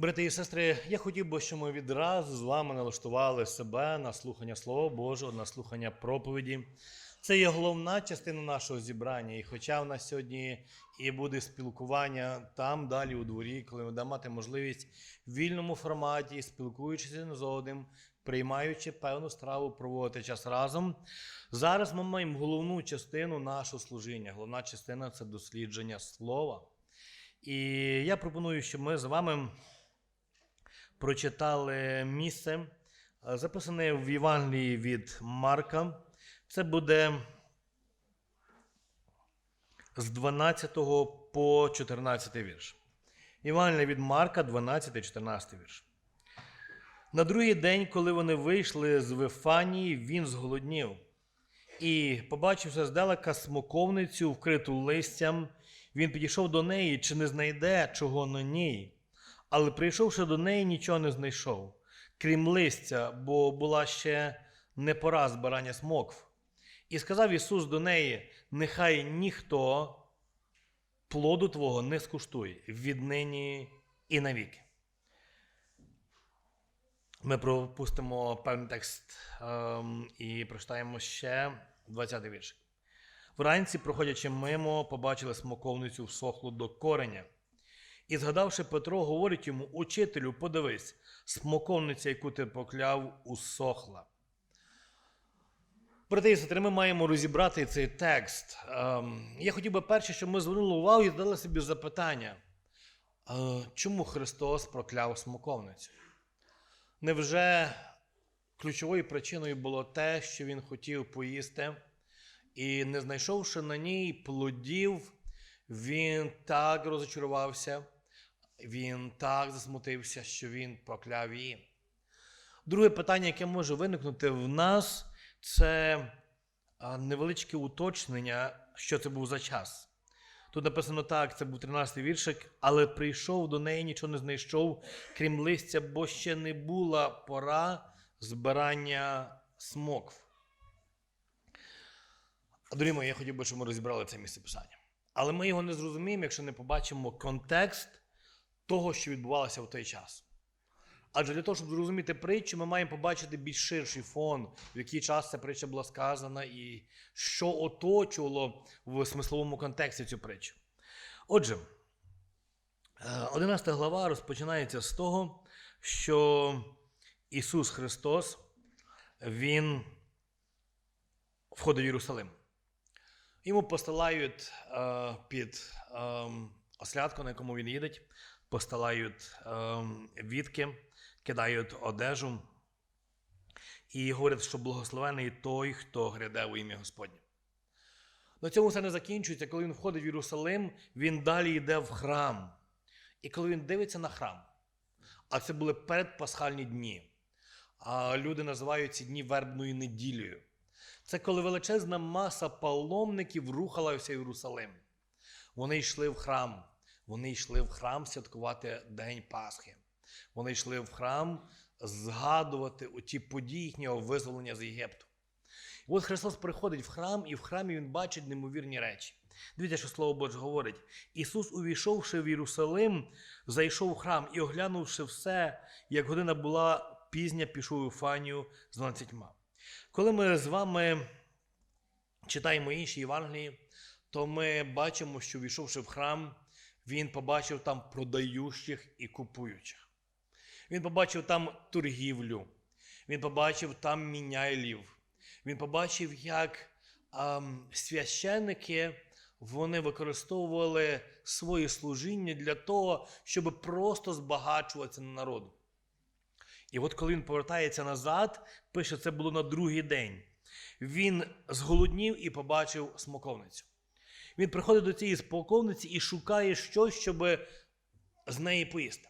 Брати і сестри, я хотів би, щоб ми відразу з вами налаштували себе на слухання Слова Божого, на слухання проповіді. Це є головна частина нашого зібрання. І хоча в нас сьогодні і буде спілкування там, далі у дворі, коли ми будемо мати можливість в вільному форматі, спілкуючись з одним, приймаючи певну страву, проводити час разом. Зараз ми маємо головну частину нашого служіння. Головна частина це дослідження слова. І я пропоную, щоб ми з вами прочитали місце, е, записане в Євангелії від Марка. Це буде з 12 по 14 вірш. Євангелія від Марка, 12-14 вірш. На другий день, коли вони вийшли з Вифанії, він зголоднів. І, побачивши здалека смоковницю, вкриту листям, він підійшов до неї, чи не знайде чого на ній. Але прийшовши до неї, нічого не знайшов, крім листя, бо була ще не пора збирання смокв. І сказав Ісус до неї: нехай ніхто плоду Твого не скуштує віднині і навіки. Ми пропустимо певний текст ем, і прочитаємо ще 20-й вірш. Вранці, проходячи мимо, побачили смоковницю всохлу до кореня. І згадавши Петро, говорить йому: Учителю, подивись, смоковниця, яку ти покляв, усохла. Брати і сестри, ми маємо розібрати цей текст. Ем, я хотів би перше, щоб ми звернули увагу і задали собі запитання, е, чому Христос прокляв смоковницю? Невже ключовою причиною було те, що він хотів поїсти, і не знайшовши на ній плодів, він так розочарувався, він так засмутився, що він прокляв її. Друге питання, яке може виникнути в нас, це невеличке уточнення, що це був за час. Тут написано так, це був 13-й віршик, але прийшов до неї, нічого не знайшов, крім листя, бо ще не була пора збирання смокв. Дорогі мої, я хотів би, щоб ми розібрали це місце писання. Але ми його не зрозуміємо, якщо не побачимо контекст того, що відбувалося в той час. Адже для того, щоб зрозуміти притчу, ми маємо побачити більш ширший фон, в який час ця притча була сказана, і що оточувало в смисловому контексті цю притчу. Отже, е, 11 глава розпочинається з того, що Ісус Христос Він входить в Єрусалим. Йому постилають е, під е, ослядку, на якому він їде, постилають е, вітки, кидають одежу і говорять, що благословений той, хто гряде у ім'я Господнє. На цьому все не закінчується. Коли він входить в Єрусалим, він далі йде в храм. І коли він дивиться на храм, а це були передпасхальні дні, а люди називають ці дні вербною неділею. Це коли величезна маса паломників рухалася в Єрусалим. Вони йшли в храм. Вони йшли в храм святкувати День Пасхи. Вони йшли в храм згадувати оті події їхнього визволення з Єгипту. І от Христос приходить в храм, і в храмі Він бачить неймовірні речі. Дивіться, що Слово Боже говорить. Ісус, увійшовши в Єрусалим, зайшов в храм і, оглянувши все, як година була пізня, пішов у Фанію з дванадцятьма. Коли ми з вами читаємо інші Євангелії, то ми бачимо, що війшовши в храм, він побачив там продаючих і купуючих. Він побачив там торгівлю, він побачив там міняйлів. Він побачив, як ем, священники вони використовували своє служіння для того, щоб просто збагачуватися на народу. І от коли він повертається назад, пише, це було на другий день. Він зголоднів і побачив смоковницю. Він приходить до цієї смоковниці і шукає щось, щоб з неї поїсти.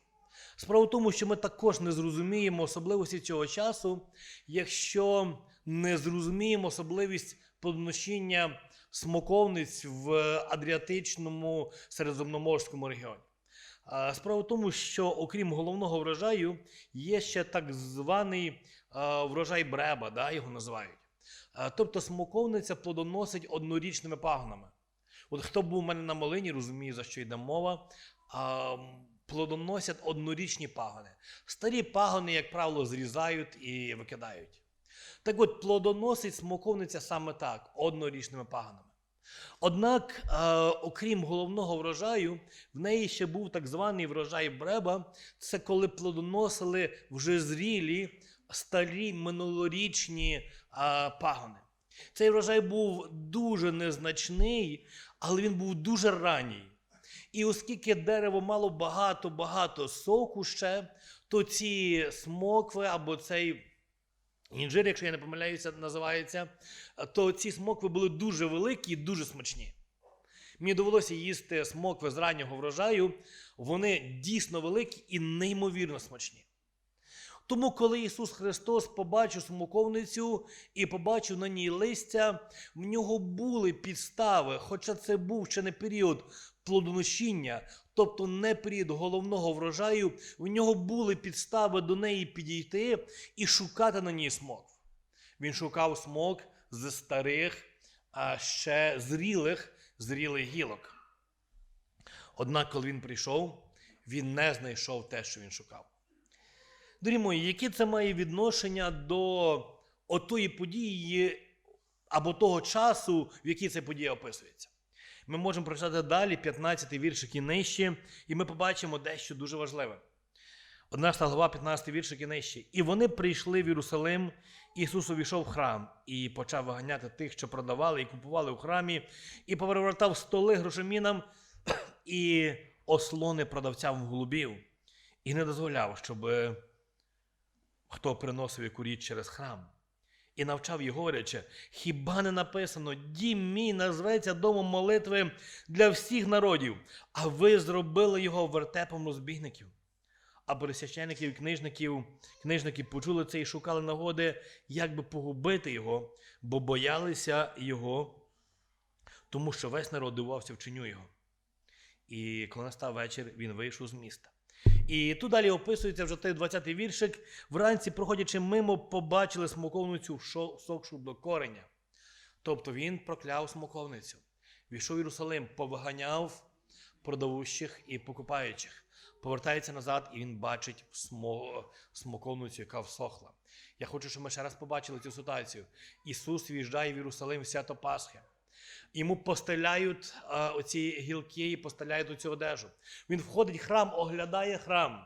Справа в тому, що ми також не зрозуміємо особливості цього часу, якщо не зрозуміємо особливість подношіння смоковниць в Адріатичному середземноморському регіоні. Справа в тому, що окрім головного врожаю, є ще так званий врожай бреба, да, його називають. Тобто смоковниця плодоносить однорічними пагонами. От хто був у мене на малині, розуміє, за що йде мова. А, плодоносять однорічні пагони. Старі пагони, як правило, зрізають і викидають. Так от, плодоносить смоковниця саме так, однорічними пагонами. Однак, е, окрім головного врожаю, в неї ще був так званий врожай бреба. Це коли плодоносили вже зрілі, старі минулорічні е, пагони. Цей врожай був дуже незначний, але він був дуже ранній. І оскільки дерево мало багато-багато соку ще, то ці смокви або цей інжир, якщо я не помиляюся, називається, то ці смокви були дуже великі і дуже смачні. Мені довелося їсти смокви з раннього врожаю, вони дійсно великі і неймовірно смачні. Тому, коли Ісус Христос побачив смоковницю і побачив на ній листя, в нього були підстави, хоча це був ще не період плодоношіння, тобто не період головного врожаю, в нього були підстави до неї підійти і шукати на ній смок. Він шукав смок з старих, а ще зрілих, зрілих гілок. Однак, коли він прийшов, він не знайшов те, що він шукав. Дорогі мої, яке це має відношення до отої події або того часу, в якій ця подія описується? Ми можемо прочитати далі 15 віршик і нижче, і ми побачимо дещо дуже важливе. 11 глава, 15 віршик і нижче. І вони прийшли в Єрусалим. Ісус увійшов в храм і почав виганяти тих, що продавали і купували у храмі, і повертав столи грошомінам і ослони продавцям в голубів, і не дозволяв, щоб хто приносив яку річ через храм. І навчав його, говорячи, хіба не написано, дім мій назветься домом молитви для всіх народів, а ви зробили його вертепом розбігників. А пересвящеників і книжників, книжники почули це і шукали нагоди, як би погубити його, бо боялися його, тому що весь народ дивувався вченню його. І коли настав вечір, він вийшов з міста. І тут далі описується вже той 20-й віршик. Вранці, проходячи мимо, побачили смоковницю всохшу до кореня. Тобто він прокляв смоковницю. Війшов в Єрусалим, повиганяв продавущих і покупаючих. Повертається назад, і він бачить смоковницю, яка всохла. Я хочу, щоб ми ще раз побачили цю ситуацію. Ісус в'їжджає в Єрусалим свято Пасхи. Йому постеляють а, оці гілки і постеляють оцю одежу. Він входить в храм, оглядає храм.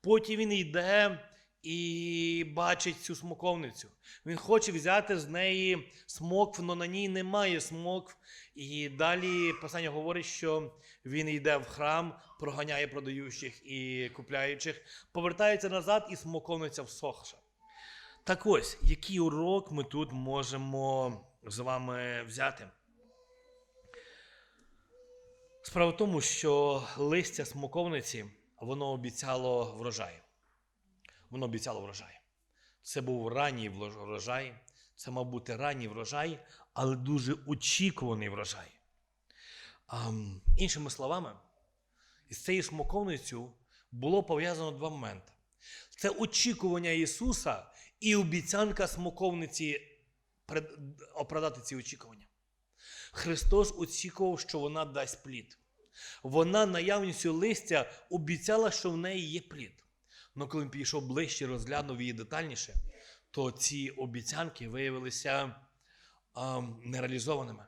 Потім він йде і бачить цю смоковницю. Він хоче взяти з неї смокв, але на ній немає смокв. І далі Писання говорить, що він йде в храм, проганяє продаючих і купляючих, повертається назад, і смоковниця всохша. Так ось, який урок ми тут можемо з вами взяти? Справа в тому, що листя смоковниці воно обіцяло врожай. Воно обіцяло врожай. Це був ранній врожай, це мав бути ранній врожай, але дуже очікуваний врожай. А, іншими словами, із цією смоковницею було пов'язано два моменти: це очікування Ісуса і обіцянка смоковниці оправдати ці очікування. Христос очікував, що вона дасть плід. Вона наявністю листя обіцяла, що в неї є плід. Але коли він підійшов ближче, розглянув її детальніше, то ці обіцянки виявилися а, нереалізованими.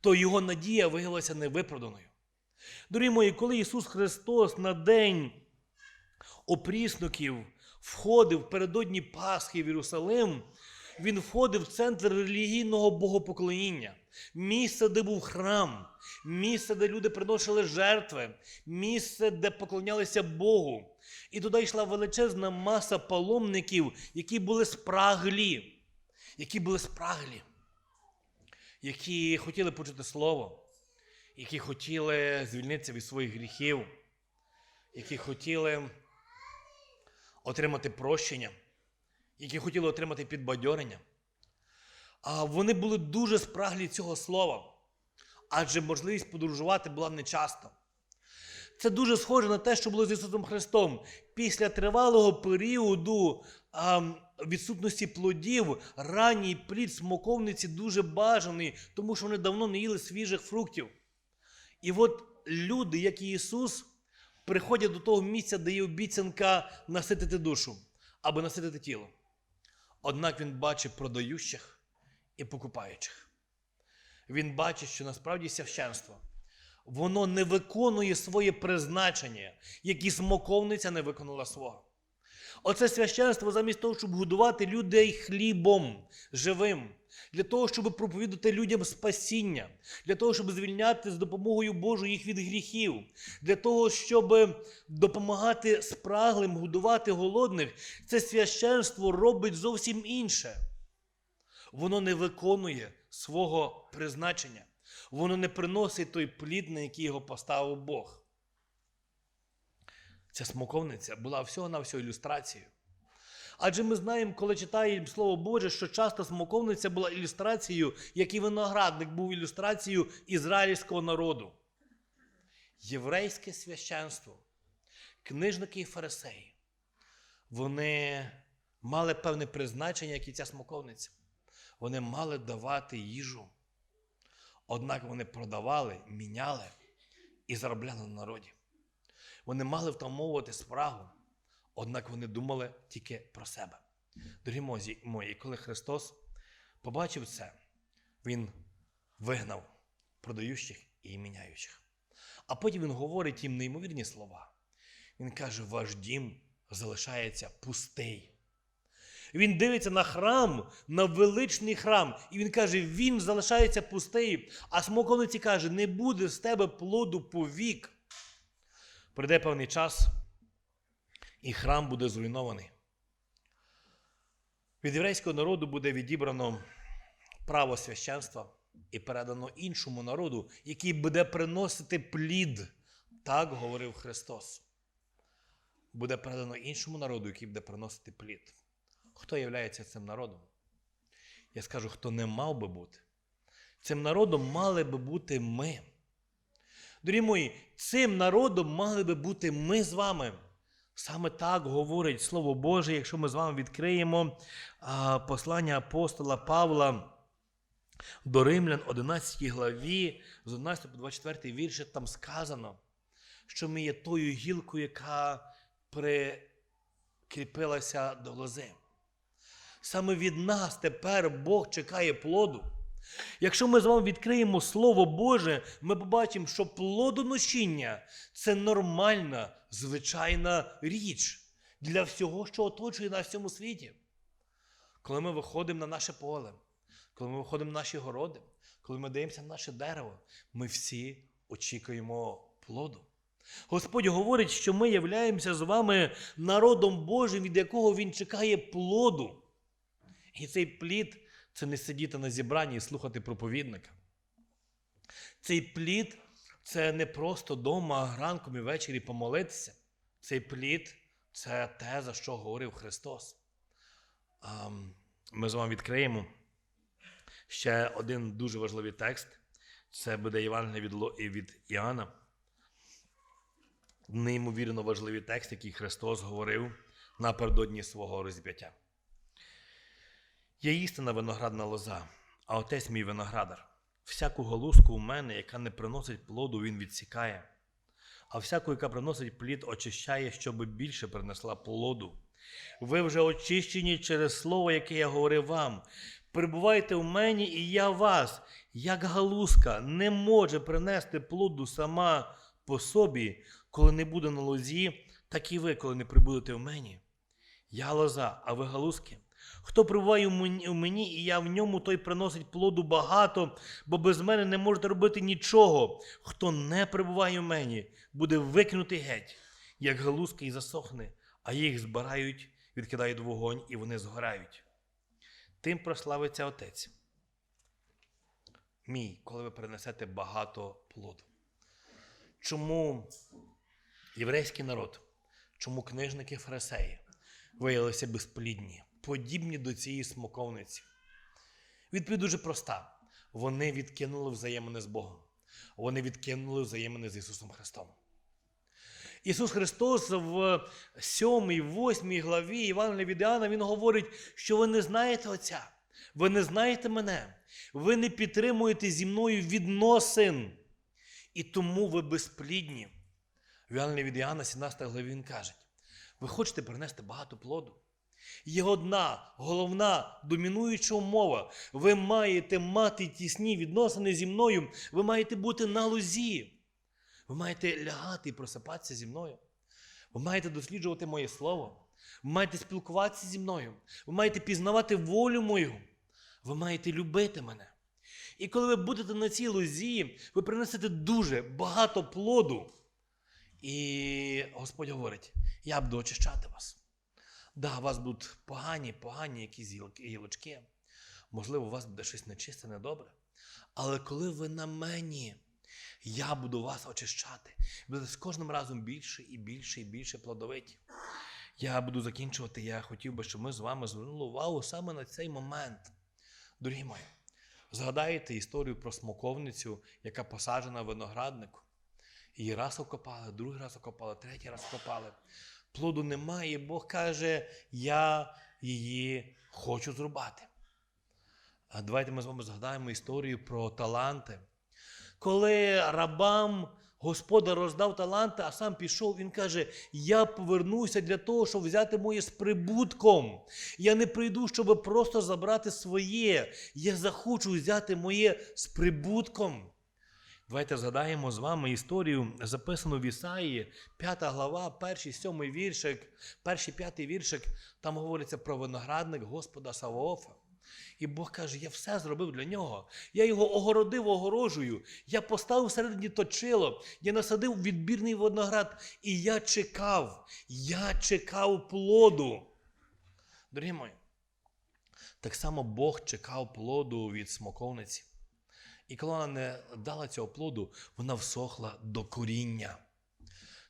То його надія виявилася невиправданою. Дорогі мої, коли Ісус Христос на день опрісноків входив передодні Пасхи в Єрусалим, Він входив в центр релігійного богопоклоніння. Місце, де був храм, місце, де люди приносили жертви, місце, де поклонялися Богу. І туди йшла величезна маса паломників, які були спраглі, які були спраглі, які хотіли почути Слово, які хотіли звільнитися від своїх гріхів, які хотіли отримати прощення, які хотіли отримати підбадьорення. А вони були дуже спраглі цього слова, адже можливість подорожувати була нечасто. Це дуже схоже на те, що було з Ісусом Христом. Після тривалого періоду а, відсутності плодів, ранній плід смоковниці дуже бажаний, тому що вони давно не їли свіжих фруктів. І от люди, як і Ісус, приходять до того місця, де є обіцянка наситити душу або наситити тіло. Однак він бачить продаючих і покупаючих. Він бачить, що насправді священство воно не виконує своє призначення, як і смоковниця не виконала свого. Оце священство, замість того, щоб годувати людей хлібом живим, для того, щоб проповідати людям спасіння, для того, щоб звільняти з допомогою Божою їх від гріхів, для того, щоб допомагати спраглим, годувати голодних, це священство робить зовсім інше. Воно не виконує свого призначення. Воно не приносить той плід, на який його поставив Бог. Ця смоковниця була всього-навсього ілюстрацією. Адже ми знаємо, коли читаємо Слово Боже, що часто смоковниця була ілюстрацією, як і виноградник був ілюстрацією ізраїльського народу. Єврейське священство, книжники і фарисеї, вони мали певне призначення, як і ця смоковниця. Вони мали давати їжу. Однак вони продавали, міняли і заробляли на народі. Вони мали втамовувати спрагу, однак вони думали тільки про себе. Дорогі мої, коли Христос побачив це, Він вигнав продаючих і міняючих. А потім Він говорить їм неймовірні слова. Він каже: ваш дім залишається пустий. Він дивиться на храм, на величний храм, і він каже: він залишається пустий. А смоковниці каже: не буде з тебе плоду повік. Прийде певний час, і храм буде зруйнований. Від єврейського народу буде відібрано право священства і передано іншому народу, який буде приносити плід. Так говорив Христос. Буде передано іншому народу, який буде приносити плід. Хто є цим народом? Я скажу, хто не мав би бути. Цим народом мали би бути ми. Дорогі мої, цим народом мали би бути ми з вами. Саме так говорить Слово Боже, якщо ми з вами відкриємо послання апостола Павла до Римлян, 11 главі, з 11 по 24 вірші, там сказано, що ми є тою гілкою, яка прикріпилася до лози. Саме від нас тепер Бог чекає плоду. Якщо ми з вами відкриємо Слово Боже, ми побачимо, що плодоношіння це нормальна, звичайна річ для всього, що оточує нас в цьому світі. Коли ми виходимо на наше поле, коли ми виходимо на наші городи, коли ми дивимося на наше дерево, ми всі очікуємо плоду. Господь говорить, що ми являємося з вами народом Божим, від якого Він чекає плоду. І цей плід це не сидіти на зібранні і слухати проповідника. Цей плід це не просто дома ранком і ввечері помолитися. Цей плід це те, за що говорив Христос. Ми з вами відкриємо ще один дуже важливий текст. Це буде Євангелія від, Іоанна. Неймовірно важливий текст, який Христос говорив напередодні свого розп'яття. Я істина виноградна лоза, а отець мій виноградар. Всяку голузку у мене, яка не приносить плоду, він відсікає, а всяку, яка приносить плід, очищає, щоб більше принесла плоду. Ви вже очищені через слово, яке я говорив вам. Перебувайте в мені, і я вас, як галузка, не може принести плоду сама по собі, коли не буде на лозі, так і ви, коли не прибудете в мені. Я лоза, а ви галузки. Хто прибуває в мені- і я в ньому, той приносить плоду багато, бо без мене не можете робити нічого. Хто не прибуває в мені, буде викинутий геть, як галузка і засохне, а їх збирають, відкидають в вогонь, і вони згорають. Тим прославиться Отець. Мій, коли ви принесете багато плоду. Чому єврейський народ, чому книжники фарисеї виявилися безплідні, подібні до цієї смоковниці? Відповідь дуже проста. Вони відкинули взаємини з Богом. Вони відкинули взаємини з Ісусом Христом. Ісус Христос в 7, 8 главі Євангелія від Іоанна, Він говорить, що ви не знаєте Отця, ви не знаєте мене, ви не підтримуєте зі мною відносин, і тому ви безплідні. В Євангелії від Іоанна, 17 главі, він каже: ви хочете принести багато плоду? Є одна головна домінуюча умова. Ви маєте мати тісні відносини зі мною, ви маєте бути на лузі. Ви маєте лягати і просипатися зі мною. Ви маєте досліджувати моє слово. Ви маєте спілкуватися зі мною. Ви маєте пізнавати волю мою. Ви маєте любити мене. І коли ви будете на цій лозі, ви принесете дуже багато плоду. І Господь говорить: я буду очищати вас. Да, у вас будуть погані, погані якісь гілочки. Можливо, у вас буде щось нечисте, недобре. Але коли ви на мені, я буду вас очищати. Будете з кожним разом більше і більше і більше плодовиті. Я буду закінчувати. Я хотів би, щоб ми з вами звернули увагу саме на цей момент. Дорогі мої, згадаєте історію про смоковницю, яка посаджена в винограднику. Її раз окопали, другий раз окопали, третій раз окопали. Плоду немає, Бог каже, я її хочу зрубати. А давайте ми з вами згадаємо історію про таланти. Коли рабам господар роздав таланти, а сам пішов, він каже: Я повернуся для того, щоб взяти моє з прибутком. Я не прийду, щоб просто забрати своє. Я захочу взяти моє з прибутком. Давайте згадаємо з вами історію, записану в Ісаї, 5 глава, перший, сьомий віршик, перший п'ятий віршик, там говориться про виноградник Господа Саваофа. І Бог каже: я все зробив для нього. Я його огородив огорожею, я поставив всередині точило, я насадив відбірний виноград, і я чекав, я чекав плоду. Дорогі мої, так само Бог чекав плоду від смоковниці. І коли вона не дала цього плоду, вона всохла до коріння.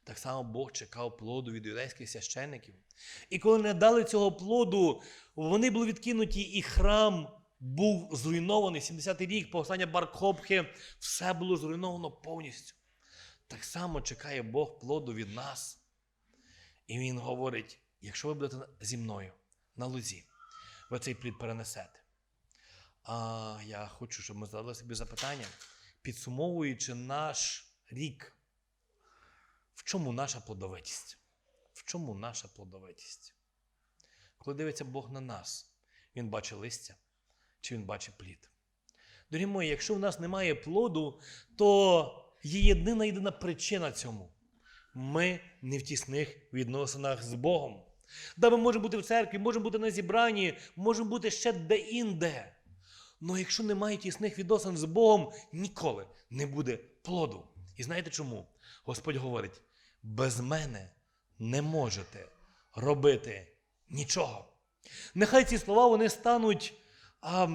Так само Бог чекав плоду від юдейських священників. І коли не дали цього плоду, вони були відкинуті, і храм був зруйнований. 70-й рік, повстання Баркопхи, все було зруйновано повністю. Так само чекає Бог плоду від нас. І Він говорить: якщо ви будете зі мною на лузі, ви цей плід перенесете. А я хочу, щоб ми задали собі запитання, підсумовуючи наш рік, в чому наша плодовитість? В чому наша плодовитість? Коли дивиться Бог на нас, Він бачить листя чи Він бачить плід? Дорогі мої, якщо в нас немає плоду, то є єдина єдина причина цьому. Ми не в тісних відносинах з Богом. Да, ми можемо бути в церкві, можемо бути на зібранні, можемо бути ще де-інде. Але якщо немає тісних відносин з Богом, ніколи не буде плоду. І знаєте чому? Господь говорить: без мене не можете робити нічого. Нехай ці слова вони стануть а,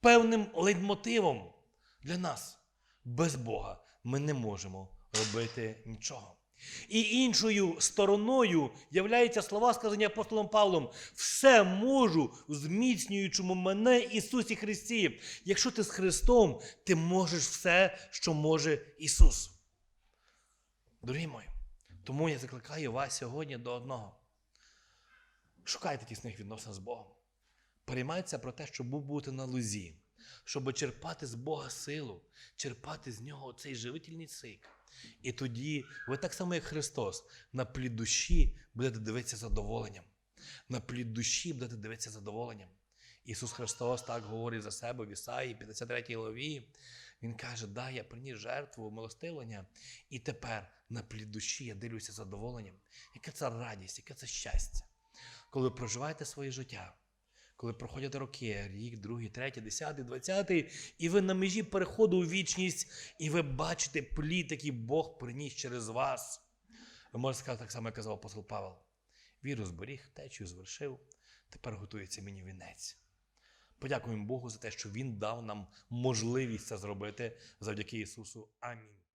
певним лейтмотивом для нас. Без Бога ми не можемо робити нічого. І іншою стороною являються слова, сказані апостолом Павлом: все можу зміцнюючому мене Ісусі Христі. Якщо ти з Христом, ти можеш все, що може Ісус. Дорогі мої, тому я закликаю вас сьогодні до одного. Шукайте тісних відносин з Богом. Переймайтеся про те, щоб бути на лузі, щоб черпати з Бога силу, черпати з нього цей живительний сик. І тоді ви так само, як Христос, на плід душі будете дивитися задоволенням. На плід душі будете дивитися задоволенням. Ісус Христос так говорить за себе в Ісаї, 53 главі. Він каже: Да, я приніс жертву, милостивлення, і тепер на плід душі я дивлюся задоволенням. Яка це радість, яке це щастя, коли ви проживаєте своє життя. Коли проходять роки, рік, другий, третій, десятий, двадцятий, і ви на межі переходу у вічність, і ви бачите плід, який Бог приніс через вас. Ви можете сказати так само, як казав апостол Павел. Віру зберіг, течію звершив, тепер готується мені вінець. Подякуємо Богу за те, що Він дав нам можливість це зробити завдяки Ісусу. Амінь.